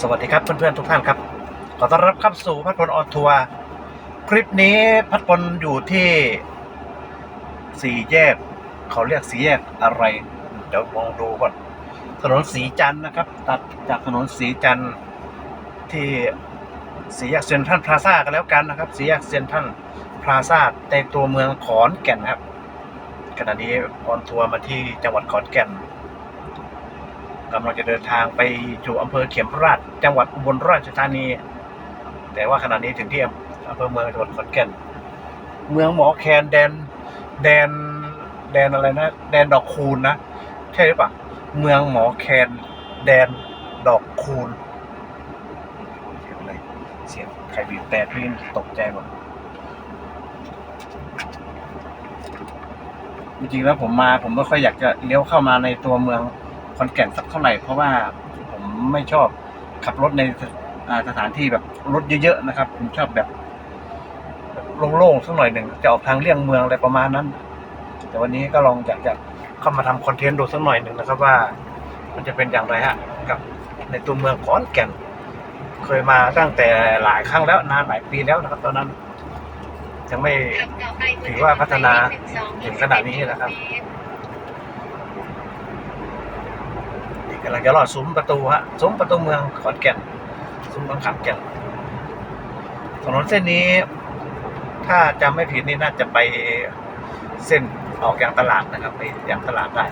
สวัสดีครับเพื่อนๆทุกท่านครับ ขอต้อนรับเข้าสู่พัดพลออนทัวร์คลิปนี้พัดพลอยู่ที่สี่แยก เขาเรียกสี่แยกอะไร เดี๋ยวลองดูก่อนถนนสีจันทร์นะครับ ตัดจากถนนสีจันทร์ที่สี่แยกเซ็นทรัลพลาซ่ากันแล้วกันนะครับสี่แยกเซ็นทรัลพลาซ่าในตัวเมืองขอนแก่นครับขณะนี้ออนทัวร์มาที่จังหวัดขอนแก่น กำลังจะเดินทางไปสู่อำเภอเขมราช จังหวัดอุบลราชธานี แต่ว่าขณะนี้ถึงที่อำเภอเมืองจังหวัดขอนแก่น เมืองหมอแคนแดน แดน แดนอะไรนะ แดนดอกคูณนะ ใช่หรือเปล่า เมืองหมอแคนแดนดอกคูณเสียงอะไรเสียงใครบีบแต่พี่ตกใจหมดจริงๆแล้วผมมาผมไม่ค่อยอยากจะเลี้ยวเข้ามาในตัวเมือง ขอนแก่นสักเท่าไหร่ เพราะว่าผมไม่ชอบขับรถในสถานที่แบบรถเยอะๆนะครับ ผมชอบแบบโล่งๆสักหน่อยหนึ่งจะออกทางเลี่ยงเมืองอะไรประมาณนั้น แต่วันนี้ก็ลองอยากจะเข้ามาทำคอนเทนต์ดูสักหน่อยหนึ่งนะครับว่า มันจะเป็นอย่างไรฮะกับในตัวเมืองขอนแก่น เคยมาตั้งแต่หลายครั้งแล้วนานหลายปีแล้วนะครับ ตอนนั้นยังไม่ถือว่าพัฒนาถึงขนาดนี้นะครับ นี่ กำลังจะลอดซุ้มประตูฮะซุ้มประตูเมืองขอนแก่นซุ้มเมืองขอนแก่นถนนเส้นนี้ ถ้าจำไม่ผิดนี่น่าจะไปเส้นออกอย่างตลาดนะครับ ไปอย่างตลาดได้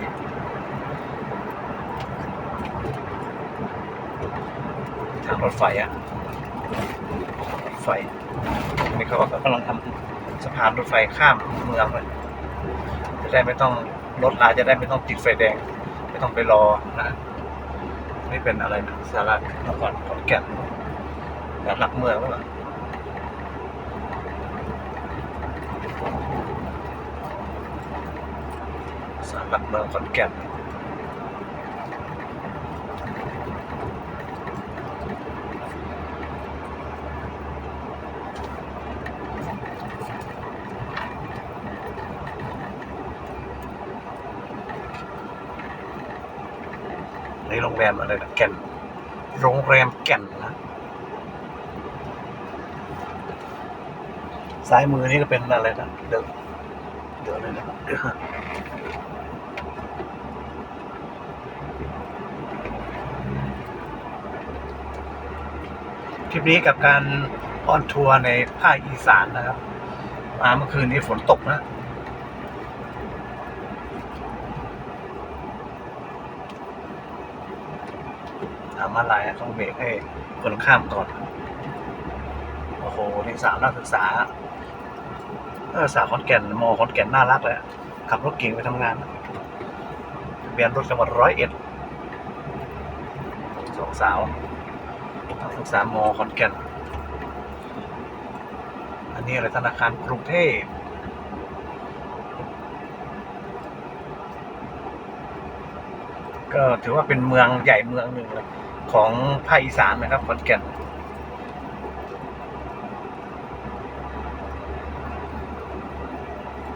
ทางรถไฟอะรถไฟนี่เขาก็กำลังทำสะพานรถไฟข้ามเมืองเลยจะได้ไม่ต้องรถลาจะได้ไม่ต้องติดไฟแดง ไม่ต้องไปรอนะ นี่เป็นอะไรนะสาระนครขอนแก่นแบบหลักเมืองหรือเปล่าสารหลักเมืองขอนแก่น ในโรงแรมอะไรนะแก่น โรงแรมแก่นนะซ้ายมือนี่ก็เป็นอะไรนะเดอะเดอะอะไรนะเดอะทริปนี้กับการออนทัวร์ในภาคอีสานนะครับมาเมื่อคืนนี้ฝนตกนะางมาลายต้องเบรกให้คนข้ามก่อนโอ้โหนี่สาวนักศึกษานักศึกษาขอนแก่นมอขอนแก่นน่ารักเลยขับรถเก่งไปทำงานเบียนรถจังหวัดร้อยเอ็ดสองสาวนักศึกษามอขอนแก่นอันนี้อะไรธนาคารกรุงเทพก็ถือว่าเป็นเมืองใหญ่เมืองหนึ่งเลย ของภาคอีสานนะครับขอนแก่น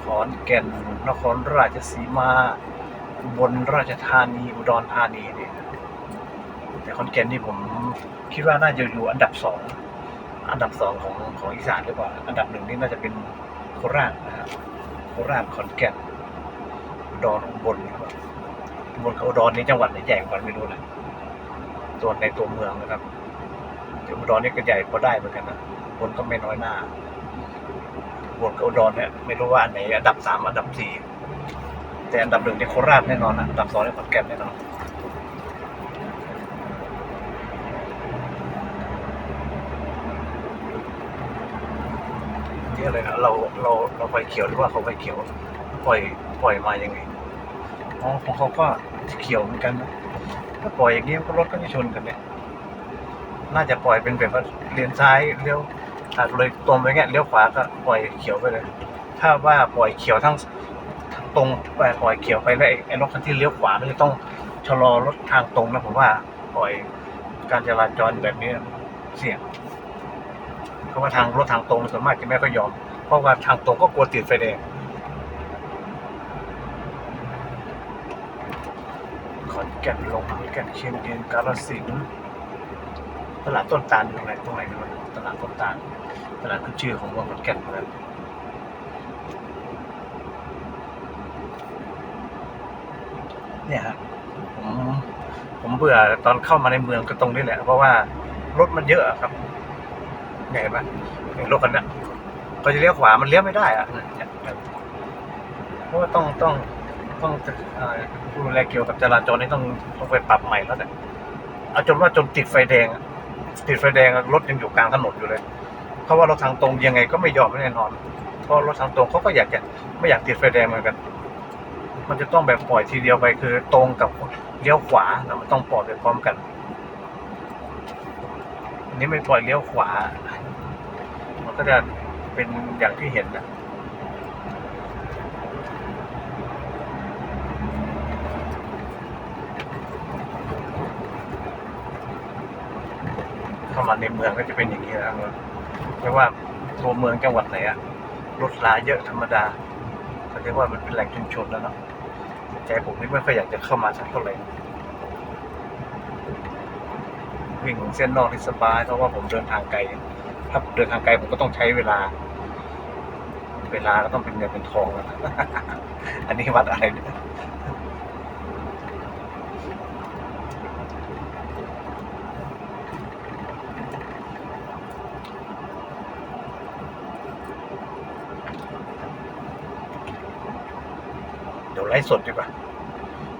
ขอนแก่นนครราชสีมาอุบนราชธานีอุดรธานีเนี่ยแต่ขอนแก่นนี่ผมคิดว่าน่าจะอยู่อันดับสองอันดับสองของของอีสานหรือเปล่า อันดับหนึ่งนี่น่าจะเป็นโคราชนะครับโคราชขอนแก่นอุดรอุบลหรือเปล่าอุบลกับอุดรนี่จังหวัดไหนใหญ่กว่าไม่รู้นะ ตัวในตัวเมืองนะครับแต่อุดรนี่ก็ใหญ่พอได้เหมือนกันนะอุบลก็ไม่น้อยหน้าบวกกับอุดรเนี่ยไม่รู้ว่าอันไหนอันดับสามอันดับสี่แต่อันดับหนึ่งเนี่ยโคราชแน่นอนนะอันดับสองเนี่ยขอนแก่นแน่นอนที่อะไรนะเราเราเราไฟเขียวหรือว่าเขาไฟเขียว ปล่อยปล่อยมายังไงอ๋อของเขาก็เขียวเหมือนกันนะ ถ้าปล่อยอย่างนี้ก็รถก็จะชนกันเนี่ยน่าจะปล่อยเป็นแบบว่าเลี้ยวซ้ายเลี้ยวหากเลยตรงไปเงี้ยเลี้ยวขวาก็ปล่อยเขียวไปเลย ถ้าว่าปล่อยเขียวทั้งตรงไปปล่อยเขียวไปแล้วไอ้ไอ้รถคันที่เลี้ยวขวามันจะต้องชะลอรถทางตรงนะผมว่าปล่อยการจราจรแบบนี้เสี่ยงเพราะว่าทางรถทางตรงส่วนมากจะไม่ค่อยยอม เพราะว่าทางตรงก็กลัวติดไฟแดง ขอนแก่นลงขอนแก่นเชียงยืนกาฬสินธุ์ตลาดต้นตาลตรงไหนตรงไหนนะตลาดต้นตาลตลาดขึ้นชื่อของเมืองขอนแก่นเหมือนกันเนี่ยฮะผมผมเบื่อตอนเข้ามาในเมืองก็ตรงนี้แหละ เพราะว่ารถมันเยอะครับเห็นไหมเห็นรถคันเนี้ยก็จะเลี้ยวขวามันเลี้ยวไม่ได้อะเนี่ยเพราะว่าต้องต้องต้อง เอ่อดูแลเกี่ยวกับจราจรนี่ต้องต้องไปปรับใหม่แล้วเนี่ยเอาจนว่าจนติดไฟแดง ติดไฟแดงรถยังอยู่กลางถนนอยู่เลยเพราะว่ารถทางตรงยังไงก็ไม่ยอมแน่นอน เพราะรถทางตรงเขาก็อยากจะไม่อยากติดไฟแดงเหมือนกัน มันจะต้องแบบปล่อยทีเดียวไปคือตรงกับเลี้ยวขวาแล้วมันต้องปล่อยไปพร้อมกันอันนี้ไม่ปล่อยเลี้ยวขวา มันก็จะเป็นอย่างที่เห็นนะ มาในเมืองก็จะเป็นอย่างนี้นะครับไม่ว่าตัวเมืองจังหวัดไหนอะรถลาเยอะธรรมดาเขาเรียกว่ามันเป็นแหล่งชุมชนแล้วเนาะใจผมนี่ไม่ค่อยอยากจะเข้ามาสักเท่าไหร่วิ่งเส้นนอกที่สบายเพราะว่าผมเดินทางไกลถ้าผมเดินทางไกลผมก็ต้องใช้เวลา เวลาก็ต้องเป็นเงินเป็นทองแล้วอันนี้วัดอะไรเนี่ย ดี๋ยวไลฟ์สดดีกว่า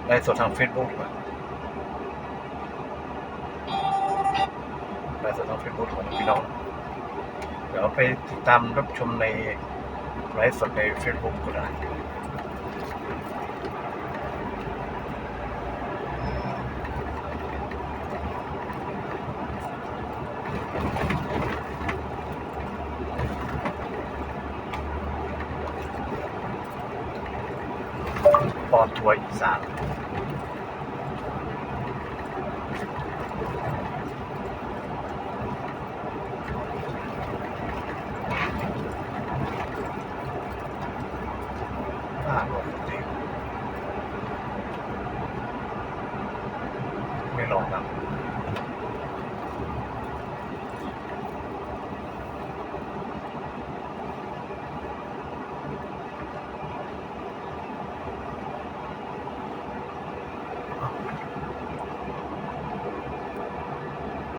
ไลฟ์สดทางเฟซบุ๊กดีกว่าไลฟ์สดทางเฟซบุ๊กของพี่น้องเดี๋ยวไปติดตามรับชมในไลฟ์สดในเฟซบุ๊กก็ได้ปอน วร์อี